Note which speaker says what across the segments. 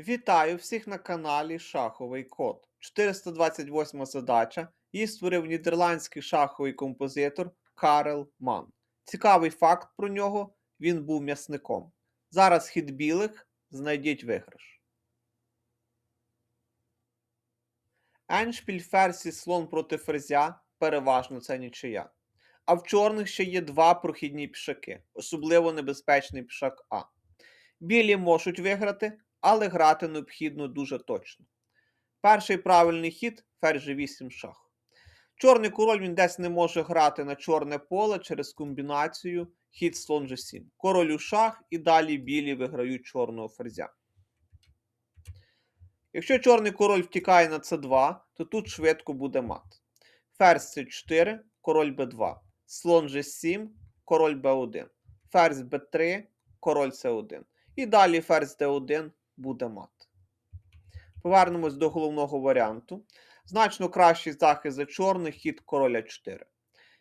Speaker 1: Вітаю всіх на каналі Шаховий Код. 428 задача. Її створив нідерландський шаховий композитор Карел Ман. Цікавий факт про нього: він був м'ясником. Зараз хід білих, знайдіть виграш. Еншпіль ферзь слон проти ферзя переважно це нічия. А в чорних ще є два прохідні пішаки, особливо небезпечний пішак А. Білі можуть виграти, але грати необхідно дуже точно. Перший правильний хід ферзь G8 шах. Чорний король він десь не може грати на чорне поле через комбінацію хід слон G7. Король у шах і далі білі виграють чорного ферзя. Якщо чорний король втікає на c2, то тут швидко буде мат. Ферзь c4, король b2, слон g7, король b1, ферзь b3, король c1. І далі ферзь d1 буде мат. Повернемось до головного варіанту. Значно кращий захист за чорний хід короля 4.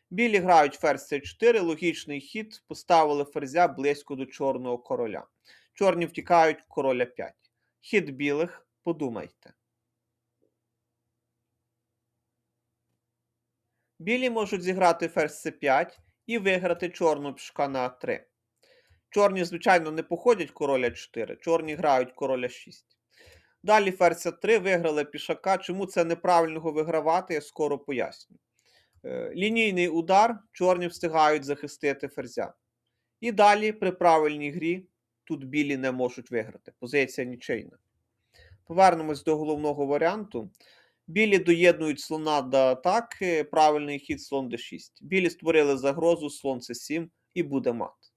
Speaker 1: Білі грають ферзь c4, логічний хід, поставили ферзя близько до чорного короля. Чорні втікають короля 5. Хід білих, подумайте. Білі можуть зіграти ферзь c5 і виграти чорну пішка на a3. Чорні, звичайно, не походять короля 4, чорні грають короля 6. Далі ферзь 3 виграли пішака. Чому це неправильно вигравати, я скоро поясню. Е, Лінійний удар, чорні встигають захистити ферзя. І далі при правильній грі тут білі не можуть виграти. Позиція нічийна. Повернемось до головного варіанту. Білі доєднують слона до атаки, правильний хід слон d6. Білі створили загрозу, слон c7 і буде мат.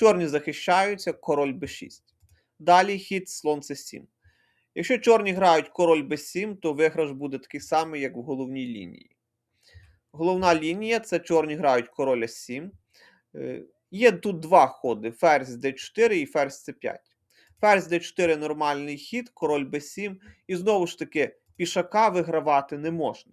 Speaker 1: Чорні захищаються, король b6. Далі хід слон c7. Якщо чорні грають король b7, то виграш буде такий самий, як в головній лінії. Головна лінія це чорні грають король s7. Е, Є тут два ходи: ферзь d4 і ферзь c5. Ферзь d4 нормальний хід, король b7. І знову ж таки, пішака вигравати не можна.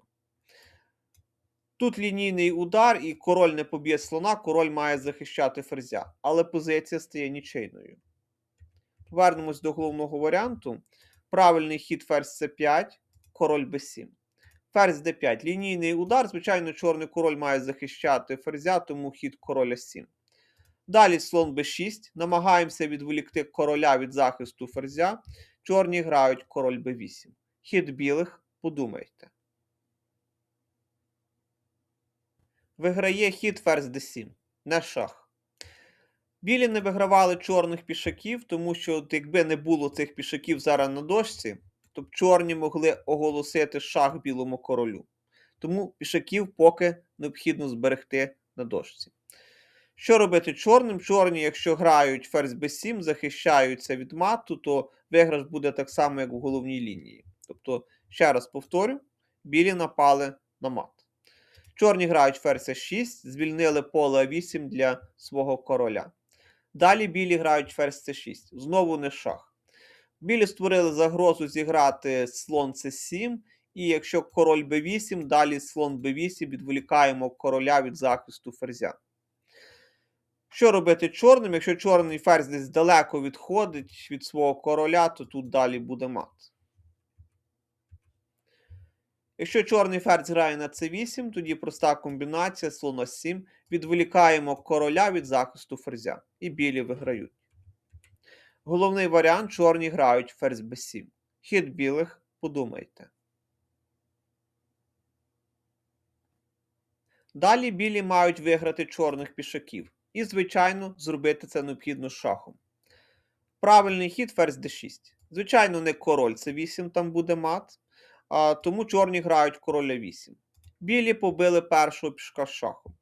Speaker 1: Тут лінійний удар, і король не поб'є слона, король має захищати ферзя. Але позиція стає нічийною. Повернемось до головного варіанту. Правильний хід ферзь c5, король b7. Ферзь d5. Лінійний удар. Звичайно, чорний король має захищати ферзя, тому хід короля 7. Далі слон b6. Намагаємося відволікти короля від захисту ферзя. Чорні грають король b8. Хід білих, подумайте. Виграє хід ферзь d7. Не шах. Білі не вигравали чорних пішаків, тому що от якби не було цих пішаків зараз на дошці, то б чорні могли оголосити шах білому королю. Тому пішаків поки необхідно зберегти на дошці. Що робити чорним? Чорні, якщо грають ферзь b7, захищаються від мату, то виграш буде так само, як у головній лінії. Тобто, ще раз повторю, білі напали на мат. Чорні грають ферзь 6, звільнили поле 8 для свого короля. Далі білі грають ферзь c6. Знову не шах. Білі створили загрозу зіграти слон c7, і якщо король b8, далі слон b8 відволікаємо короля від захисту ферзя. Що робити чорним? Якщо чорний ферзь десь далеко відходить від свого короля, то тут далі буде мат. Якщо чорний ферзь грає на c8, тоді проста комбінація слона 7. Відволікаємо короля від захисту ферзя. І білі виграють. Головний варіант чорні грають ферзь b7. Хід білих, подумайте. Далі білі мають виграти чорних пішаків. І, звичайно, зробити це необхідно шахом. Правильний хід ферзь d6. Звичайно, не король c8 там буде мат. А, тому чорні грають короля 8. Білі побили першого пішка з шахом.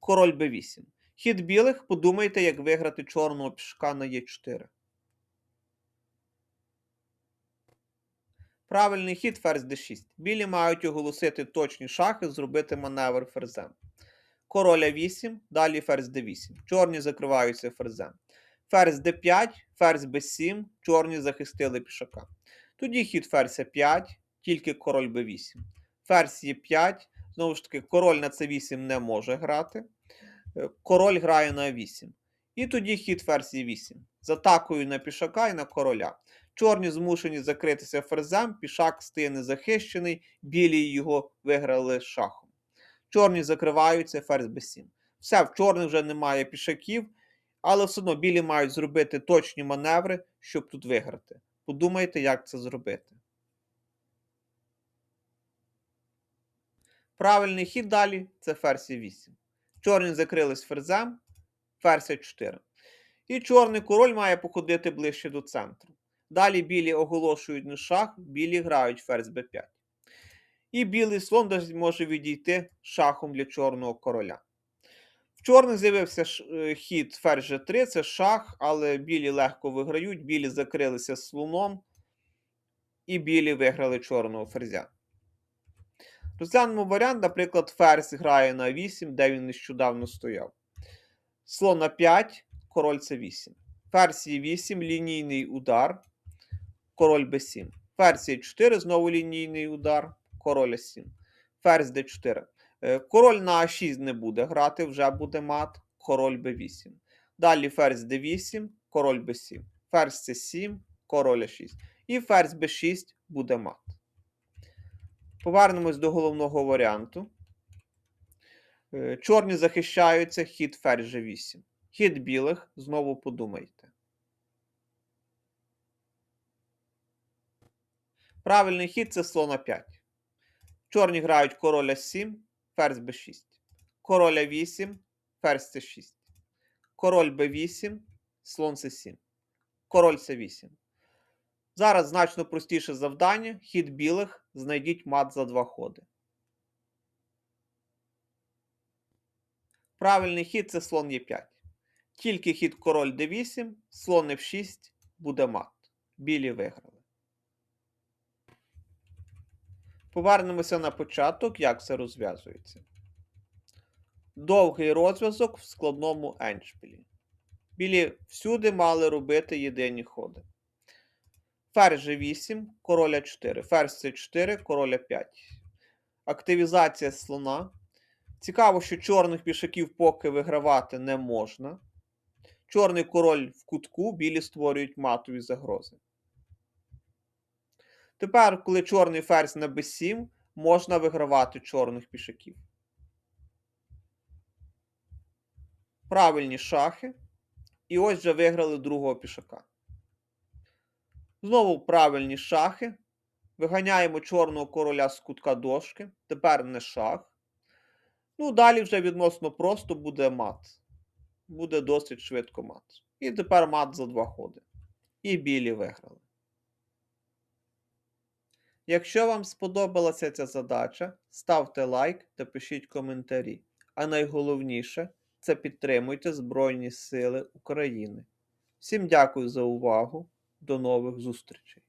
Speaker 1: Король b8. Хід білих, подумайте, як виграти чорного пішка на e4. Правильний хід ферзь d6. Білі мають оголосити точні шахи, зробити маневр ферзем. Короля 8, далі ферзь d8. Чорні закриваються ферзем. Ферзь d5, ферзь b7, чорні захистили пішака. Тоді хід ферзь 5 тільки король b8. Ферзь Е5. Знову ж таки, король на c8 не може грати. Е, Король грає на 8. І тоді хід ферзь Е8. З атакою на пішака і на короля. Чорні змушені закритися ферзем, пішак стає незахищений, білі його виграли шахом. Чорні закриваються, ферзь b7. Все, в чорних вже немає пішаків, але все одно білі мають зробити точні маневри, щоб тут виграти. Подумайте, як це зробити. Правильний хід далі це ферзь 8. Чорні закрились ферзем, ферзь 4. І чорний король має походити ближче до центру. Далі білі оголошують на шах, білі грають ферзь b5. І білий слон може відійти шахом для чорного короля. В чорних з'явився е, хід ферзь g3, це шах, але білі легко виграють, білі закрилися слоном, і білі виграли чорного ферзя. Розглянемо варіант, наприклад, ферзь грає на 8, де він нещодавно стояв. Слон на 5, король це 8. Ферзь є 8, лінійний удар, король b7. Ферзь є 4, знову лінійний удар, король 7. Ферзь d4. Е, король на А6 не буде грати, вже буде мат, король b8. Далі ферзь d8, король b7. Ферзь c7, король а6. І ферзь b6 буде мат. Повернемось до головного варіанту. Е, Чорні захищаються, хід ферзь g8. Хід білих, знову подумайте. Правильний хід це слон 5. Чорні грають короля 7, ферзь b6. Короля 8, ферзь c6. Король b8, слон c7. Король c8. Зараз значно простіше завдання. Хід білих знайдіть мат за два ходи. Правильний хід це слон Е5. Тільки хід король d8, слон f6 буде мат. Білі виграли. Повернемося на початок, як це розв'язується. Довгий розв'язок в складному еншпілі. Білі всюди мали робити єдині ходи. Ферзь G8, король 4, ферзь c4, король 5. Активізація слона. Цікаво, що чорних пішаків поки вигравати не можна. Чорний король в кутку, білі створюють матові загрози. Тепер, коли чорний ферзь на b7, можна вигравати чорних пішаків. Правильні шахи. І ось вже виграли другого пішака. Знову правильні шахи. Виганяємо чорного короля з кутка дошки. Тепер не шах. Ну, далі вже відносно просто буде мат. Буде досить швидко мат. І тепер мат за два ходи. І білі виграли. Якщо вам сподобалася ця задача, ставте лайк та пишіть коментарі. А найголовніше це підтримуйте Збройні Сили України. Всім дякую за увагу. До нових зустрічей!